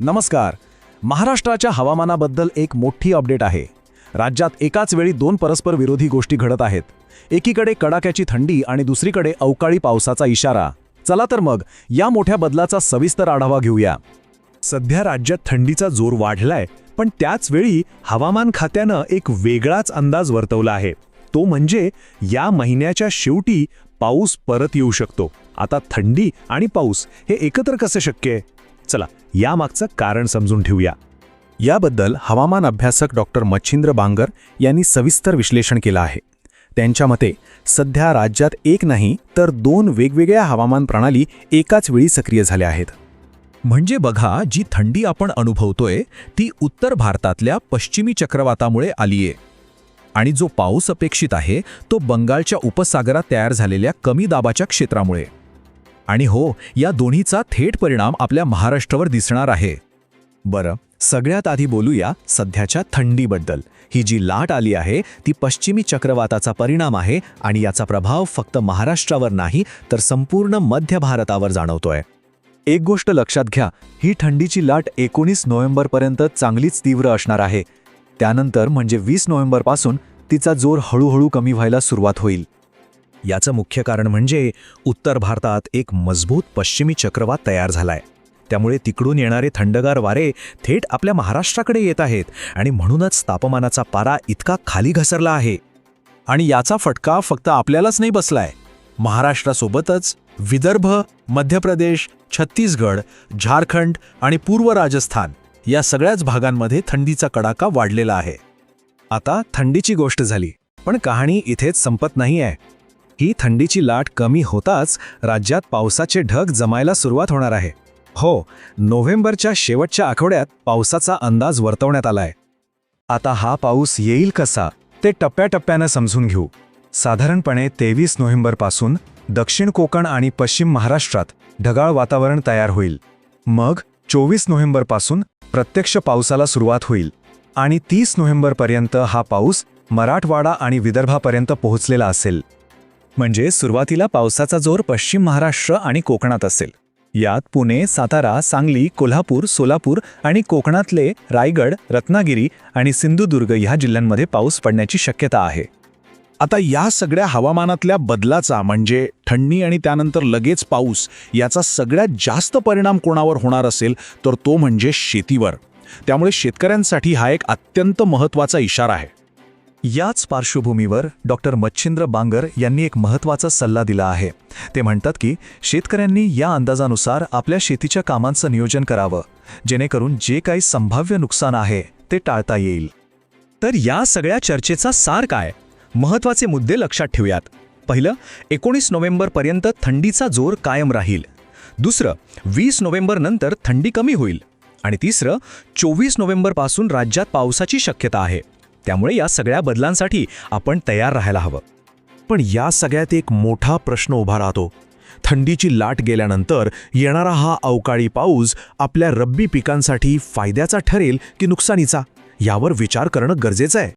नमस्कार. महाराष्ट्राच्या हवामानाबद्दल एक मोठी अपडेट आहे. राज्यात एकाच वेळी दोन परस्पर विरोधी गोष्टी घडत आहेत. एकीकडे कडाक्याची थंडी आणि दुसरीकडे अवकाळी पावसाचा इशारा. चला तर मग या मोठ्या बदलाचा सविस्तर आढावा घेऊया. सध्या राज्यात थंडीचा जोर वाढलाय पण त्याच वेळी हवामान खात्यानं एक वेगळाच अंदाज वर्तवला आहे. तो म्हणजे या महिन्याच्या शेवटी पाऊस परत येऊ शकतो. आता थंडी आणि पाऊस हे एकत्र कसं शक्य आहे? चला यामागचं कारण समजून ठेवूया. याबद्दल हवामान अभ्यासक डॉक्टर मच्छिंद्र बांगर यांनी सविस्तर विश्लेषण केलं आहे. त्यांच्या मते सध्या राज्यात एक नाही तर दोन वेगवेगळ्या हवामान प्रणाली एकाच वेळी सक्रिय झाल्या आहेत. म्हणजे बघा जी थंडी आपण अनुभवतोय ती उत्तर भारतातल्या पश्चिमी चक्रवातामुळे आलीये. आणि जो पाऊस अपेक्षित आहे तो बंगालच्या उपसागरात तयार झालेल्या कमी दाबाच्या क्षेत्रामुळे. आणि हो या दोन्हीचा थेट परिणाम आपल्या महाराष्ट्रावर दिसणार आहे. बरं सगळ्यात आधी बोलूया सध्याच्या थंडीबद्दल. ही जी लाट आली आहे ती पश्चिमी चक्रवाताचा परिणाम आहे आणि याचा प्रभाव फक्त महाराष्ट्रावर नाही तर संपूर्ण मध्य भारतावर जाणवतोय. एक गोष्ट लक्षात घ्या ही थंडीची लाट एकोणीस नोव्हेंबरपर्यंत चांगलीच तीव्र असणार आहे. त्यानंतर म्हणजे वीस नोव्हेंबरपासून तिचा जोर हळूहळू कमी व्हायला सुरुवात होईल. याचं मुख्य कारण म्हणजे उत्तर भारतात एक मजबूत पश्चिमी चक्रवात तयार झालाय. त्यामुळे तिकडून येणारे थंडगार वारे थेट आपल्या महाराष्ट्राकडे येत आहेत आणि म्हणूनच तापमानाचा पारा इतका खाली घसरला आहे. आणि याचा फटका फक्त आपल्यालाच नाही बसलाय. महाराष्ट्रासोबतच विदर्भ मध्य प्रदेश छत्तीसगड झारखंड आणि पूर्व राजस्थान या सगळ्याच भागांमध्ये थंडीचा कडाका वाढलेला आहे. आता थंडीची गोष्ट झाली पण कहाणी इथेच संपत नाही आहे ही थंडीची लाट कमी होताच राज्यात पावसाचे ढग जमायला सुरुवात होणार आहे. हो नोव्हेंबरच्या शेवटच्या आठवड्यात पावसाचा अंदाज वर्तवण्यात आलाय. आता हा पाऊस येईल कसा ते टप्प्याटप्प्यानं समजून घेऊ. साधारणपणे तेवीस नोव्हेंबरपासून दक्षिण कोकण आणि पश्चिम महाराष्ट्रात ढगाळ वातावरण तयार होईल. मग चोवीस नोव्हेंबरपासून प्रत्यक्ष पावसाला सुरुवात होईल आणि तीस नोव्हेंबरपर्यंत हा पाऊस मराठवाडा आणि विदर्भापर्यंत पोहोचलेला असेल. म्हणजे सुरुवातीला पावसाचा जोर पश्चिम महाराष्ट्र आणि कोकणात असेल. यात पुणे सातारा सांगली कोल्हापूर सोलापूर आणि कोकणातले रायगड रत्नागिरी आणि सिंधुदुर्ग ह्या जिल्ह्यांमध्ये पाऊस पडण्याची शक्यता आहे. आता या सगळ्या हवामानातल्या बदलाचा म्हणजे थंडी आणि त्यानंतर लगेच पाऊस याचा सगळ्यात जास्त परिणाम कोणावर होणार असेल तर तो म्हणजे शेतीवर. त्यामुळे शेतकऱ्यांसाठी हा एक अत्यंत महत्त्वाचा इशारा आहे. याच पार्श्वभूमीवर डॉक्टर मच्छिंद्र बांगर यांनी एक महत्त्वाचा सल्ला दिला आहे. ते म्हणतात की शेतकऱ्यांनी या अंदाजानुसार आपल्या शेतीच्या कामांचं नियोजन करावं जेणेकरून जे काही संभाव्य नुकसान आहे ते टाळता येईल. तर या सगळ्या चर्चेचा सार काय? महत्त्वाचे मुद्दे लक्षात ठेवूयात. पहिलं एकोणीस नोव्हेंबरपर्यंत थंडीचा जोर कायम राहील. दुसरं वीस नोव्हेंबरनंतर थंडी कमी होईल. आणि तिसरं चोवीस नोव्हेंबरपासून राज्यात पावसाची शक्यता आहे. त्यामुळे या सगळ्या बदलांसाठी आपण तयार राहायला हवं. पण या सगळ्यात एक मोठा प्रश्न उभा राहतो. थंडीची लाट गेल्यानंतर येणारा हा अवकाळी पाऊस आपल्या रब्बी पिकांसाठी फायद्याचा ठरेल की नुकसानीचा? यावर विचार करणं गरजेचं आहे.